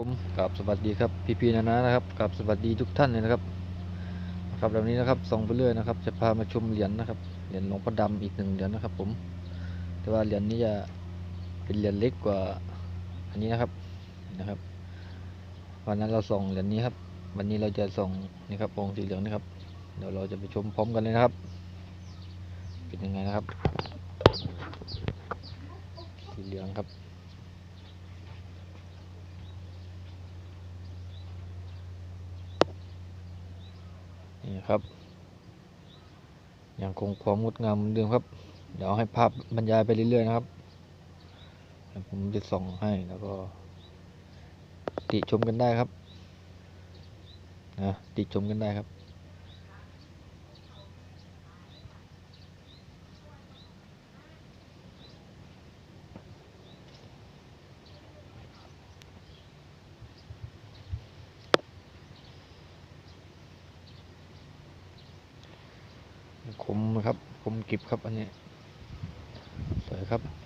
ผมกับสวัสดีครับพี่พีนานานะครับกับสวัสดีทุกท่านเลยนะครับครับแบบนี้นะครับส่องไปเรื่อยนะครับ จะพามาชมเหรียญนะครับเหรียญหลวงพ่อดำอีกหนึ่งเหรียญนะครับ ผม แต่ว่าเหรียญนี้จะเป็นเหรียญเล็กกว่าอันนี้นะครับนะครับ วันนั้นเราส่องเหรียญนี้ครับ วันนี้เราจะส่องนี่ครับองค์สีเหลืองนะครับเดี๋ยวเราจะไปชมพร้อมกันเลยนะครับ เป็นยังไงนะครับสีเหลืองครับ นี่ครับยังคงความงดงามเหมือนเดิมครับ เดี๋ยวให้ภาพบรรยายไปเรื่อยๆนะครับผมจะส่องให้แล้วก็ ติชมกันได้ครับนะติชมกันได้ครับ คมกริบครับอันนี้สวยครับ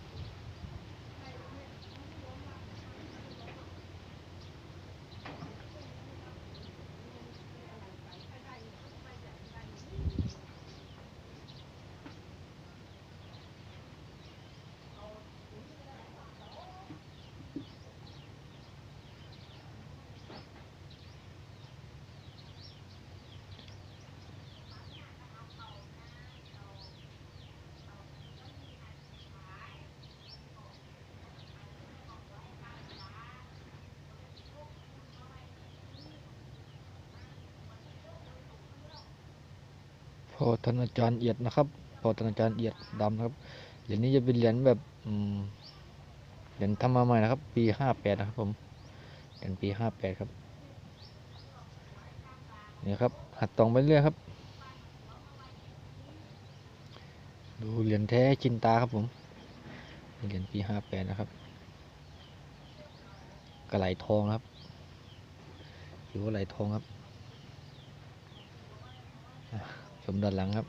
พอท่านาจารย์เอียดนะครับ พอท่านาจารย์เอียดดำนะครับ เหรียญนี้จะเป็นเหรียญแบบเหรียญทำมาใหม่นะครับ ปีห้าแปดนะครับผมเหรียญปีห้าแปดครับนี่ครับ หัดตองไปเรื่อยครับ ดูเหรียญแท้ชินตาครับผมเหรียญปีห้าแปดนะครับกระไหลทองครับอยู่ว่าไหลทองครับ มด้านหลังครับ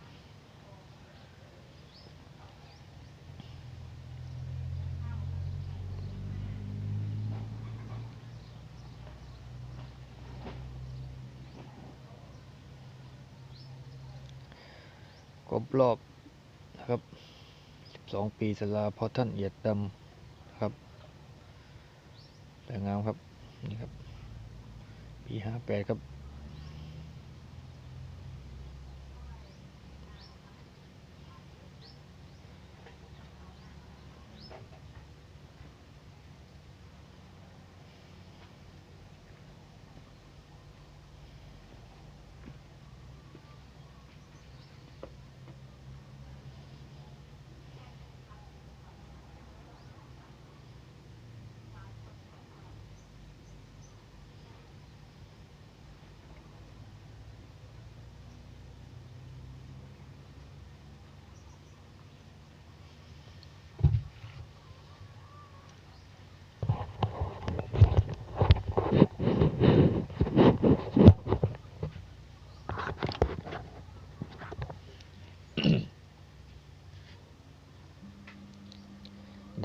ครบรอบนะครับ 12 ปีสลาพอท่านเอียดดำครับแต่งามครับ นี่ครับ ปี 58 ครับ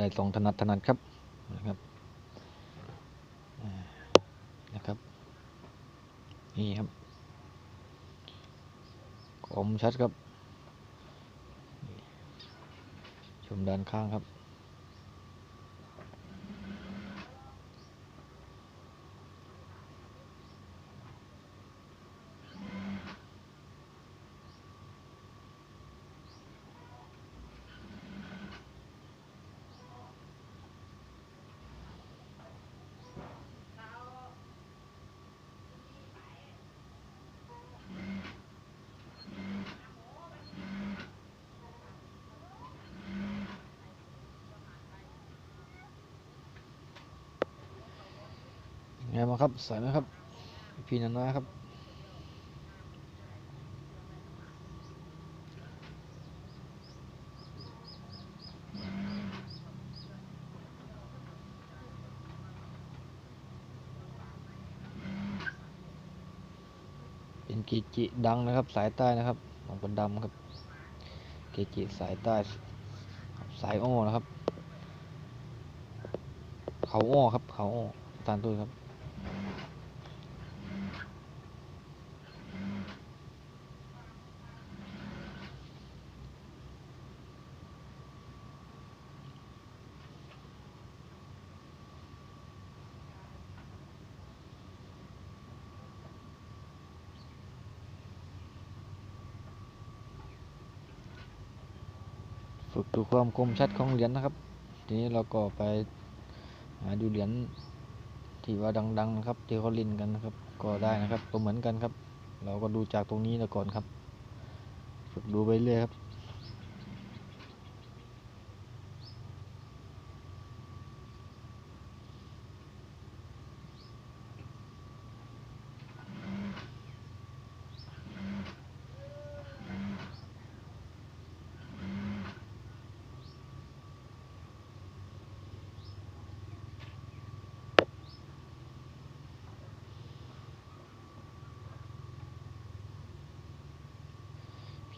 ได้สองถนัดถนัดครับนะครับนะครับ นี่ครับคมชัดครับ ชมด้านข้างครับ ไงมาครับสวยไหมครับพี่นันนะครับ เป็นกีจิดังนะครับ สายใต้นะครับหลวงปู่ดำครับ เกจิสายใต้ สายอ้อนะครับ เขาอ้อครับ เขาอ้อตานตุ้ยครับ ฝึกดูความคมชัดของเหรียญนะครับ ทีนี้เราก็ไปหาดูเหรียญที่ว่าดังๆนะครับที่เขาลินกันนะครับ ก็ได้นะครับก็เหมือนกันครับ เราก็ดูจากตรงนี้แล้วก่อนครับ ฝึกดูไปเรื่อยครับ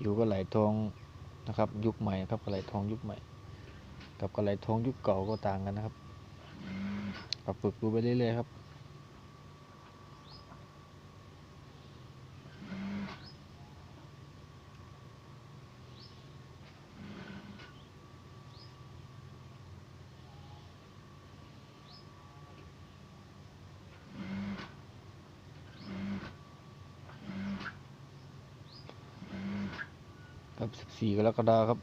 ยู่กระไหลทองนะครับ ยุคใหม่ครับกระไหลทองยุคใหม่ กับกระไหลทองยุคเก่าก็ต่างกันนะครับก็ฝึกดูไปเรื่อยๆครับ ครับ 14กรกฎาคมครับ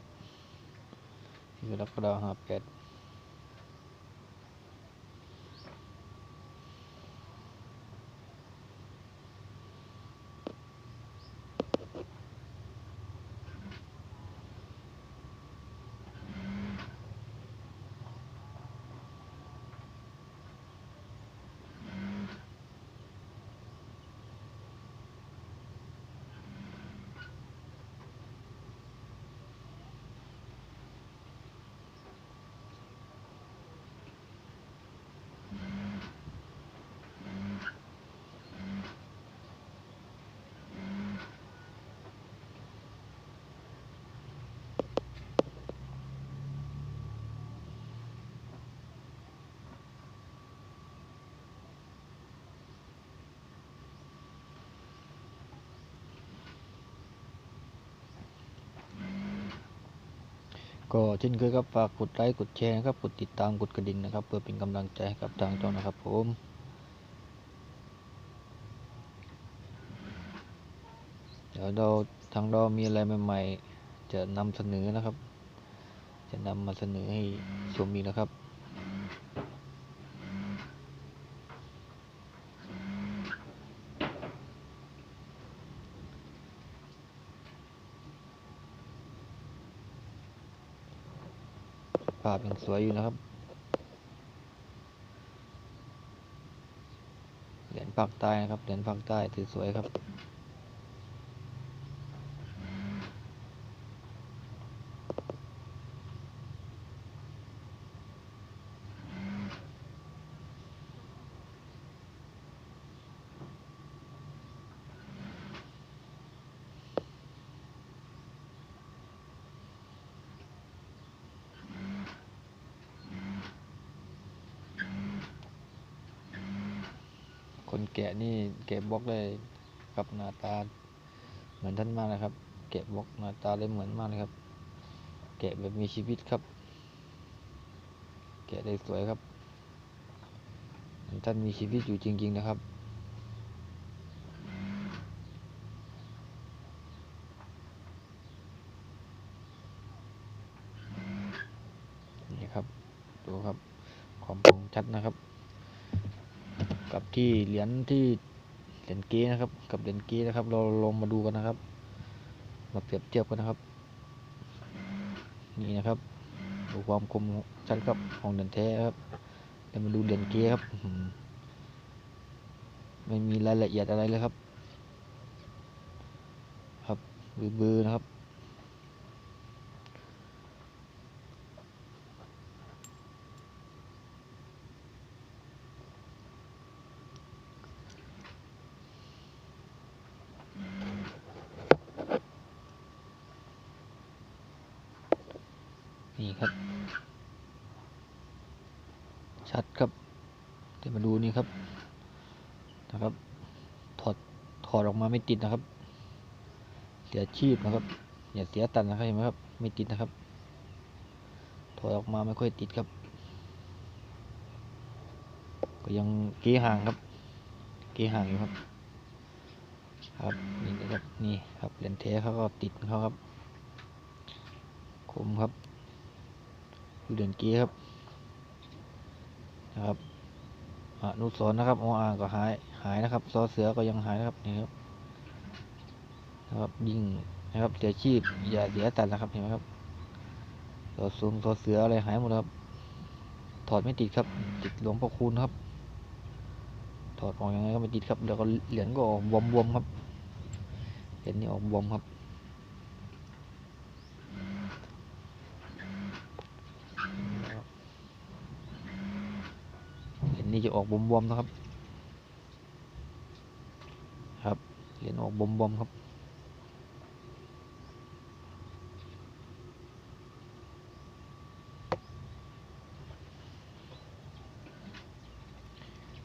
14กรกฎาคม58 ก็เช่นเคยครับฝากกดไลค์กดแชร์นะครับกดติดตามกดกระดิ่งนะครับ เพื่อเป็นกำลังใจกับทางช่องนะครับผมเดี๋ยวเราทางเรามีอะไรใหม่ ๆ จะนำเสนอนะครับ จะนำมาเสนอให้ชมอีกนะครับ ภาพยังสวยอยู่นะครับ เหรียญภาคใต้นะครับ เหรียญภาคใต้ถือสวยครับ คนแกะนี่แกะบล็อกได้กับหน้าตา เหมือนท่านมากนะครับ แกะบล็อกหน้าตาได้เหมือนมากเลยครับ แกะแบบมีชีวิตครับ แกะได้สวยครับท่านมีชีวิตอยู่จริง ๆ นะครับ นี่ครับ ดูครับ ความคมชัดนะครับ กับ ที่เหรียญที่เหรียญเก้นะครับ กับเหรียญเก้นะครับ เราลองมาดูกันนะครับ มาเปรียบเทียบกันนะครับ นี่นะครับ ดูความคมชัดครับของเหรียญแท้ครับเดี๋ยวมาดูเหรียญเก้ครับไม่มีรายละเอียดอะไรเลยครับ ครับเบือๆนะครับ นี่ครับ ชัดครับ เดี๋ยวมาดูนี่ครับ นะครับ ถอด ถอดออกมาไม่ติดนะครับ เสียชีพนะครับ อย่าเสียตันนะครับเห็นไหมครับ ไม่ติดนะครับ ถอดออกมาไม่ค่อยติดครับ ก็ยังเกี้ห่างครับ เกี้ห่างอยู่ครับ ครับนี่นะครับ นี่ครับเหรียญเทเขาก็ติดเขาครับคมครับ เหรียญเกีครับนะครับอนุสรนะครับออ่างก็หายหายนะครับซอเสือก็ยังหายนะครับนี่ครับนะครับยิ่งนะครับเสียชีพอย่าเสียตัดนะครับเห็นไหมครับซอสูงซอเสืออะไรหายหมดครับ ถอดไม่ติดครับ ติดหลวงพ่อคูณครับ ถอดออกยังไงก็ไม่ติดครับเดี๋ยวก็เหรียญก็ออกบวมๆครับเหรียญนี้ออกบวมครับ เหรียญ นี้จะออกบวมๆนะครับ ครับเหรียญออกบวมๆครับ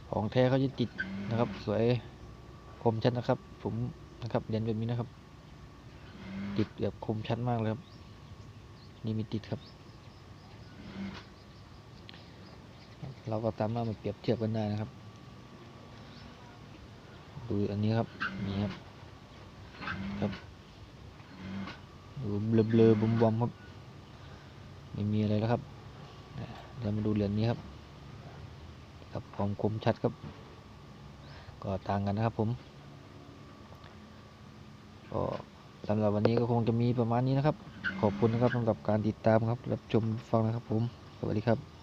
ของแท้เขาจะติดนะครับ สวยคมชัดนะครับ ผมนะครับเหรียญแบบนี้นะครับ ติดแบบคมชัดมากเลยครับ นี่มีติดครับ เราก็สามารถมาเปรียบเทียบกันได้นะครับ ดูอันนี้ครับนี่ครับครับดูเบลอเบลบวมๆครับไม่มีอะไรแล้วครับเดี๋ยวมาดูเหรียญนี้ครับครับความคมชัดครับ ก็ต่างกันนะครับผมก็สำหรับวันนี้ก็คงจะมีประมาณนี้นะครับ ขอบคุณนะครับสำหรับการติดตามครับ รับชมฟังนะครับผม สวัสดีครับ